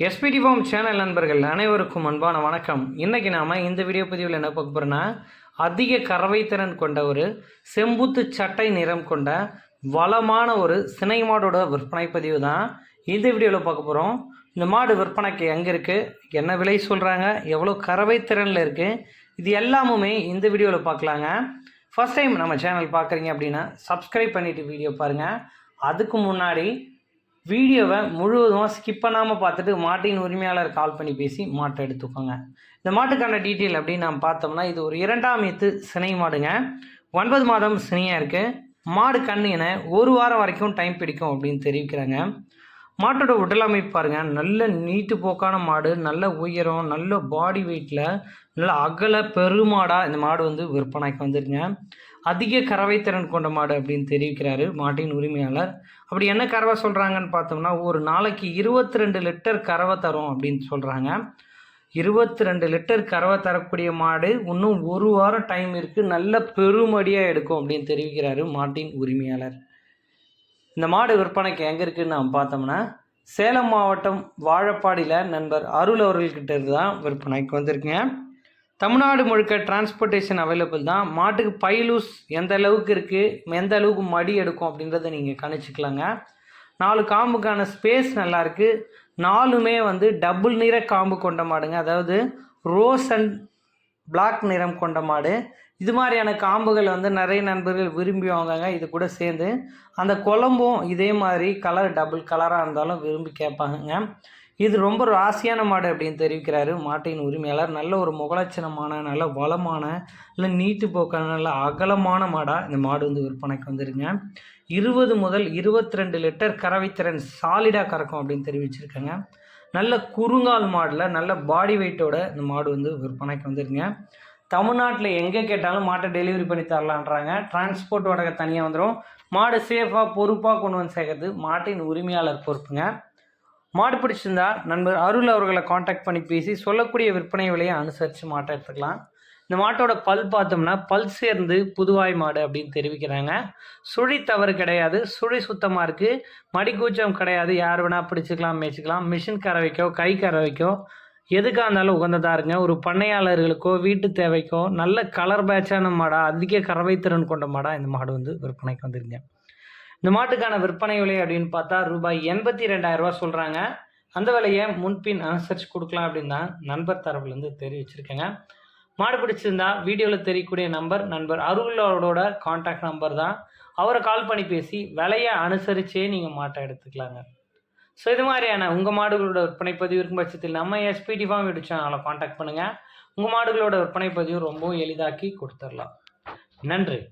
SPD form channel நண்பர்கள் அனைவருக்கும் அன்பான வணக்கம். இன்றைக்கி நாம் இந்த வீடியோ பதிவில் என்ன பார்க்க போகிறோன்னா அதிக கறவைத்திறன் கொண்ட ஒரு செம்புத்து சட்டை நிறம் கொண்ட வளமான ஒரு சினை மாடோட விற்பனை பதிவு தான் இந்த வீடியோவில் பார்க்க போகிறோம் இந்த மாடு விற்பனைக்கு எங்கே இருக்குது என்ன விலை சொல்கிறாங்க எவ்வளோ கறவைத்திறனில் இருக்குது இது எல்லாமுமே இந்த வீடியோவில் பார்க்கலாங்க. ஃபஸ்ட் டைம் நம்ம சேனல் பார்க்குறீங்க அப்படின்னா சப்ஸ்கிரைப் பண்ணிவிட்டு வீடியோ பாருங்கள் அதுக்கு முன்னாடி வீடியோவை முழுவதுமாக ஸ்கிப் பண்ணாமல் பார்த்துட்டு மாட்டின் உரிமையாளர் கால் பண்ணி பேசி மாட்டை எடுத்துக்கோங்க. இந்த மாட்டுக்கான டீட்டெயில் அப்படின்னு நாம் பார்த்தோம்னா இது ஒரு இரண்டாம் எத்து சினை மாடுங்க. ஒன்பது மாதம் சினையாக இருக்குது மாடு கண் என ஒரு வாரம் வரைக்கும் டைம் பிடிக்கும் அப்படின்னு தெரிவிக்கிறாங்க. மாட்டோட உடல் அமைப்பு பாருங்கள் நல்ல நீட்டு போக்கான மாடு நல்ல உயரம் நல்ல பாடி வெயிட்டில் நல்ல அகல பெருமாடாக இந்த மாடு வந்து விற்பனைக்கு வந்துருங்க. அதிக கறவைத்திறன் கொண்ட மாடு அப்படின்னு தெரிவிக்கிறாரு மாட்டின் உரிமையாளர். அப்படி என்ன கறவை சொல்கிறாங்கன்னு பார்த்தோம்னா ஒரு நாளைக்கு இருபத்தி ரெண்டு லிட்டர் கறவை தரும் அப்படின்னு சொல்கிறாங்க இருபத்தி ரெண்டு லிட்டர் கறவை தரக்கூடிய மாடு இன்னும் ஒரு வாரம் டைம் இருக்குது நல்ல பெருமடியாக எடுக்கும் அப்படின்னு தெரிவிக்கிறாரு மாட்டின் உரிமையாளர். இந்த மாடு விற்பனைக்கு எங்கே இருக்குன்னு நாம் பார்த்தோம்னா சேலம் மாவட்டம் வாழப்பாடியில் நண்பர் அருள் அவர்கள்கிட்ட இருந்து தான் விற்பனைக்கு வந்திருக்கேன். தமிழ்நாடு முழுக்க டிரான்ஸ்போர்ட்டேஷன் அவைலபிள் தான். மாட்டுக்கு பைலூஸ் எந்த அளவுக்கு இருக்குது எந்த அளவுக்கு மடி எடுக்கும் அப்படின்றத நீங்கள் கணிச்சிக்கலாங்க. நாலு காம்புக்கான ஸ்பேஸ் நல்லாயிருக்கு நாலுமே வந்து டபுள் நிற காம்பு கொண்ட மாடுங்க. அதாவது ரோஸ் அண்ட் பிளாக் நிறம் கொண்ட மாடு. இது மாதிரியான காம்புகள் வந்து நிறைய நண்பர்கள் விரும்பி வாங்காங்க இது கூட சேர்ந்து அந்த குழம்பும் இதே மாதிரி கலர் டபுள் கலராக இருந்தாலும் விரும்பி கேட்பாங்க இது ரொம்ப ராசியான மாடு அப்படின்னு தெரிவிக்கிறாரு. மாட்டின் உரிமையாளர். நல்ல ஒரு முகலட்சணமான நல்ல வளமான இல்லை நீட்டு போக்கான நல்ல அகலமான மாடாக இந்த மாடு வந்து விற்பனைக்கு வந்துருங்க இருபது முதல் இருபத்தி ரெண்டு லிட்டர் கறவைத்திறன் சாலிடாக கறக்கும் அப்படின்னு தெரிவிச்சிருக்காங்க. நல்ல குறுங்கால் மாடில் நல்ல பாடி வெயிட்டோட இந்த மாடு வந்து விற்பனைக்கு வந்துருங்க தமிழ்நாட்டில் எங்கே கேட்டாலும் மாட்டை டெலிவரி பண்ணி தரலான்றாங்க. டிரான்ஸ்போர்ட் வாடகை தனியாக வந்துடும் மாடு சேஃபாக பொறுப்பாக கொண்டு வந்து சேர்க்கறது மாட்டின் உரிமையாளர் பொறுப்புங்க. மாடு பிடிச்சிருந்தா நண்பர் அருள் அவர்களை காண்டாக்ட் பண்ணி பேசி சொல்லக்கூடிய விற்பனை விலையை அனுசரித்து மாட்டை எடுத்துக்கலாம். இந்த மாட்டோட பல் பார்த்தோம்னா பல் சேர்ந்து புதுவாய் மாடு அப்படின்னு தெரிவிக்கிறாங்க. சுழி தவறு கிடையாது. சுழி சுத்தமாக இருக்குது மடிக்கூச்சம் கிடையாது. யார் வேணால் பிடிச்சிக்கலாம் மேய்ச்சிக்கலாம். மிஷின் கறவைக்கோ கை கறவைக்கோ எதுக்காக இருந்தாலும் உகந்ததாக இருங்க. ஒரு பண்ணையாளர்களுக்கோ வீட்டு தேவைக்கோ நல்ல கலர் பேட்சான மாடாக அதிக கறவை திறன் கொண்ட மாடாக இந்த மாடு வந்து விற்பனைக்கு வந்துருங்க. இந்த மாட்டுக்கான விற்பனை விலை அப்படின்னு பார்த்தா ரூபாய் எண்பத்தி ரெண்டாயிரரூபா சொல்கிறாங்க அந்த விலையை முன்பின் அனுசரித்து கொடுக்கலாம் அப்படின்னு தான் நண்பர் தரப்புலேருந்து தெரிவிச்சிருக்கேங்க. மாடு பிடிச்சிருந்தா வீடியோவில் தெரியக்கூடிய நம்பர் நண்பர் அருளோட காண்டாக்ட் நம்பர் தான். அவரை கால் பண்ணி பேசி விலையை அனுசரிச்சே நீங்கள் மாட்டை எடுத்துக்கலாங்க. ஸோ இது மாதிரியான உங்கள் மாடுகளோட விற்பனை பதிவு இருக்கும் பட்சத்தில் நம்ம எஸ்பிடி ஃபார்ம் யூடியூப் சேனலை காண்டாக்ட் பண்ணுங்கள் உங்கள் மாடுகளோட விற்பனை பதிவு ரொம்பவும் எளிதாக்கி கொடுத்துடலாம். நன்றி.